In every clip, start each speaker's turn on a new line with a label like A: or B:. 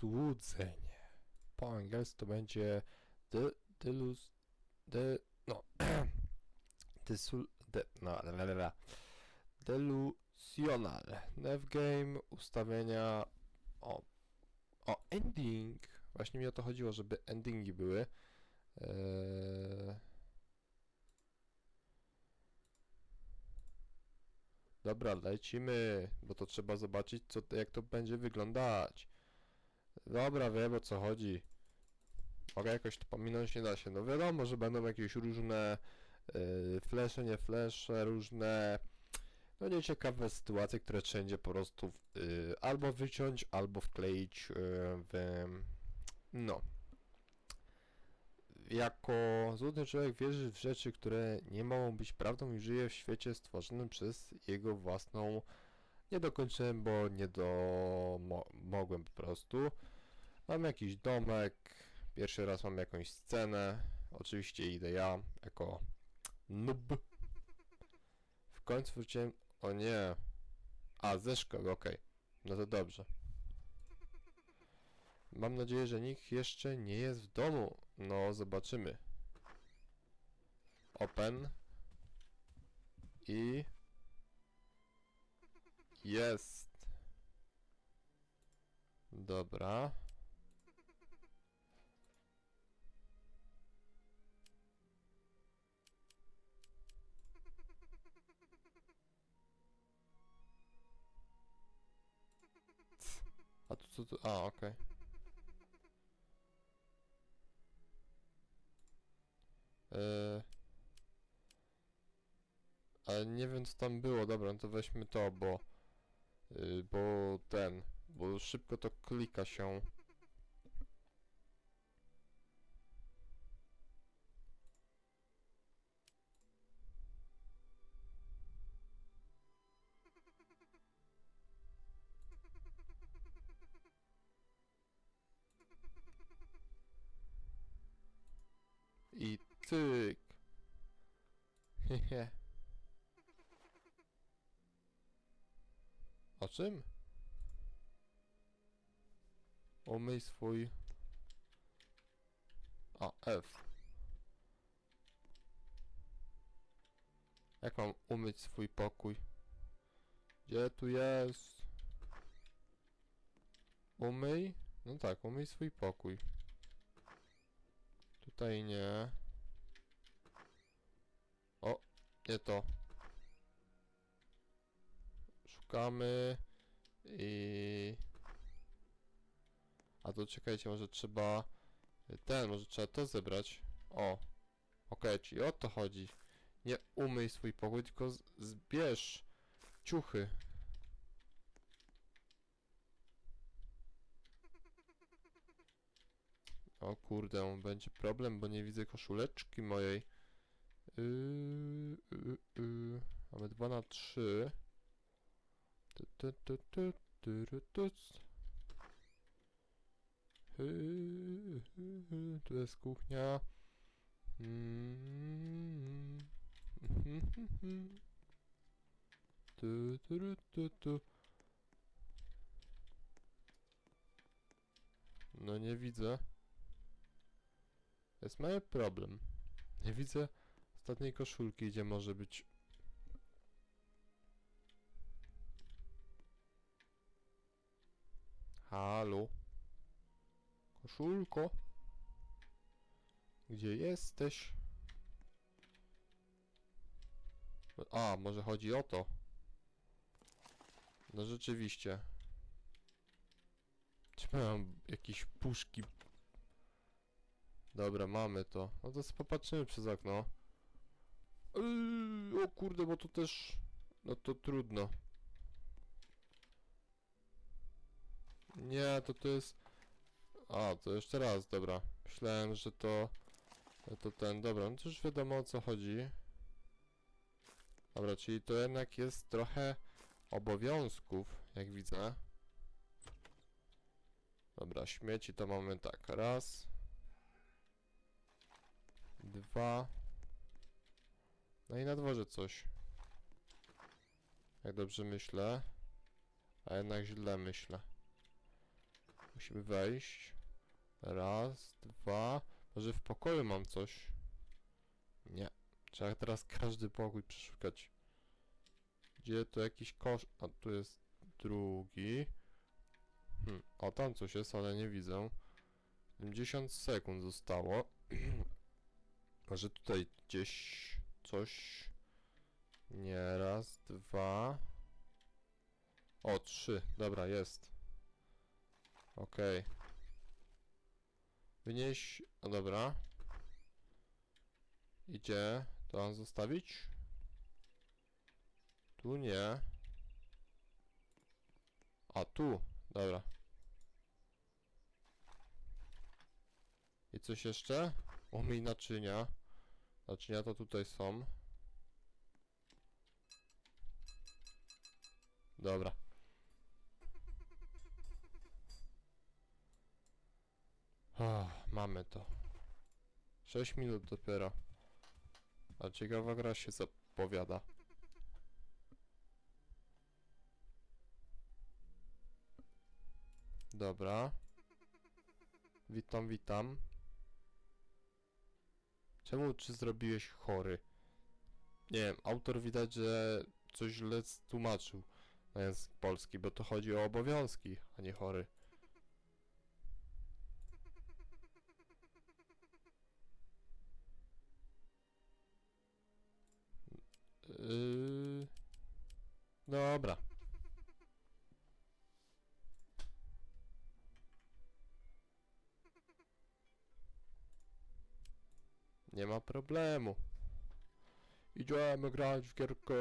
A: złudzenie. Po angielsku to będzie de, delus, de, no, desul, de, no, la, la, la, la. delusional. Nev game, ustawienia, o, o, ending. Właśnie mi o to chodziło, żeby endingi były. Eee... Dobra, lecimy, bo to trzeba zobaczyć, co, jak to będzie wyglądać. Dobra, wiem o co chodzi. Mogę jakoś to pominąć, nie da się. No wiadomo, że będą jakieś różne yy, flesze, nie flesze, różne no nieciekawe sytuacje, które trzeba będzie po prostu yy, albo wyciąć, albo wkleić yy, w... no. Jako złudny człowiek wierzy w rzeczy, które nie mogą być prawdą i żyje w świecie stworzonym przez jego własną... Nie dokończyłem, bo nie do... Mo mogłem po prostu. Mam jakiś domek, pierwszy raz mam jakąś scenę, oczywiście idę ja, jako noob. W końcu wróciłem... O nie. A, ze szkoły, okej. No to dobrze. Mam nadzieję, że nikt jeszcze nie jest w domu. No, zobaczymy. Open. I... Jest. Dobra. Co tu? A, okej. Eee... Ale nie wiem co tam było, dobra, no to weźmy to, bo... Yy, bo ten... Bo szybko to klika się. Cyk. Hehe. O czym? Umyj swój... A, F. Jak mam umyć swój pokój? Gdzie tu jest? Umyj? No tak, umyj swój pokój. Tutaj nie. O, nie to. Szukamy i... A to czekajcie, może trzeba... Ten, może trzeba to zebrać. O. Okej, czyli o to chodzi. Nie umyj swój pokój, tylko zbierz ciuchy. O kurde, będzie problem, bo nie widzę koszuleczki mojej. Yy, yy, yy. Mamy 2 na 3. Tu, jest kuchnia. Tu, tu, tu, tu. No nie widzę. Jest mały problem. Nie widzę ostatniej koszulki, gdzie może być. Halo? Koszulko? Gdzie jesteś? A, może chodzi o to. No rzeczywiście. Czy mam jakieś puszki Dobra, mamy to. No to popatrzymy przez okno. Yy, o kurde, bo to też... No to trudno. Nie, to to jest... A, to jeszcze raz, dobra. Myślałem, że to... To ten, dobra, no to już wiadomo o co chodzi. Dobra, czyli to jednak jest trochę obowiązków, jak widzę. Dobra, śmieci to mamy tak, raz dwa. No i na dworze coś. Jak dobrze myślę. A jednak źle myślę. Musimy wejść. Raz, dwa. Może w pokoju mam coś? Nie. Trzeba teraz każdy pokój przeszukać. Gdzie tu jakiś kosz... A tu jest drugi. Hmm. O, tam coś jest, ale nie widzę. 70 sekund zostało. Może tutaj gdzieś coś. Nie, raz, dwa. O, trzy. Dobra, jest. Okej. Wynieś. O, dobra. Idzie. To mam zostawić? Tu nie. A tu. Dobra. I coś jeszcze? Umyj naczynia. Naczynia to tutaj są. Dobra. Ah, mamy to. 6 minut dopiero. A ciekawa gra się zapowiada. Dobra. Witam, witam. Czemu czy zrobiłeś chory? Nie wiem, autor widać, że coś źle tłumaczył na język polski, bo to chodzi o obowiązki, a nie chory. Yy... Dobra. Nie ma problemu. Idziemy grać w gierkę.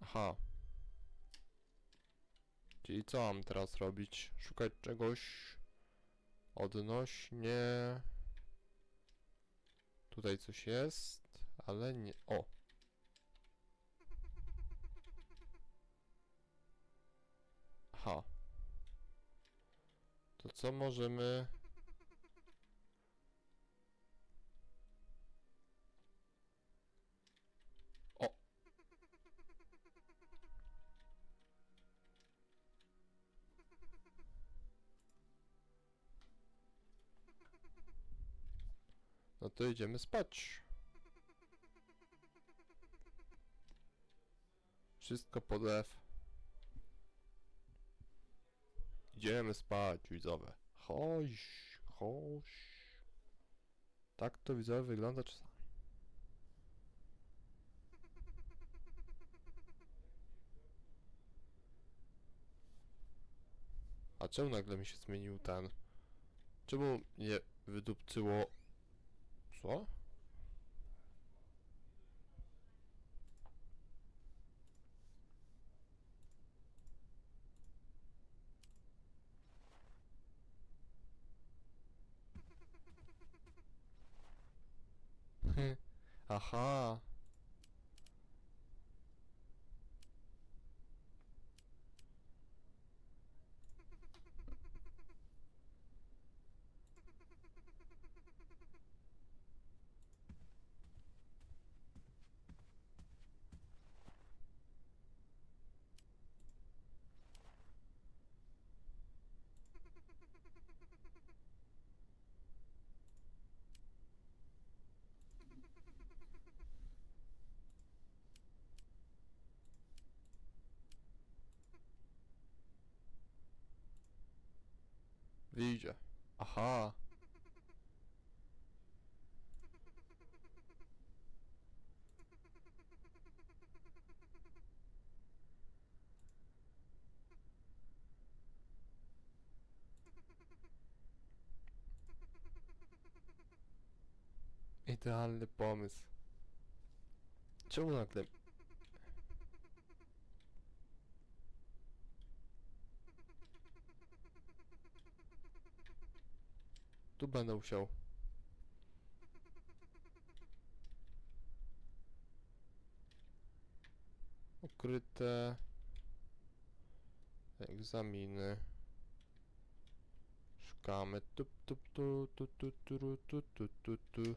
A: Aha. Czyli co mam teraz robić? Szukać czegoś odnośnie... Tutaj coś jest, ale nie... O! Aha. To co możemy... O! No to idziemy spać. Wszystko pod F. Idziemy spać, widzowie. Chodź, chodź. Tak to widzowie wygląda czasami. A czemu nagle mi się zmienił ten? Czemu mnie wydupcyło... Co? 嗯。啊哈。Wyjdzie. Aha. Idealny pomysł. Czemu nagle... Tu będę musiał. Ukryte egzaminy. Szukamy. Tu, tu, tu, tu, tu, tu, tu, tu, tu, tu.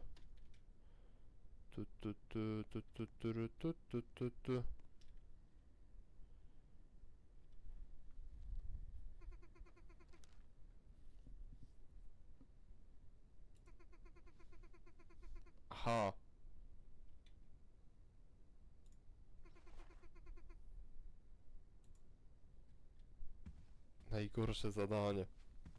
A: tu, tu, tu, tu, tu, tu, tu, tu, tu, tu. Aha. Najgorsze zadanie.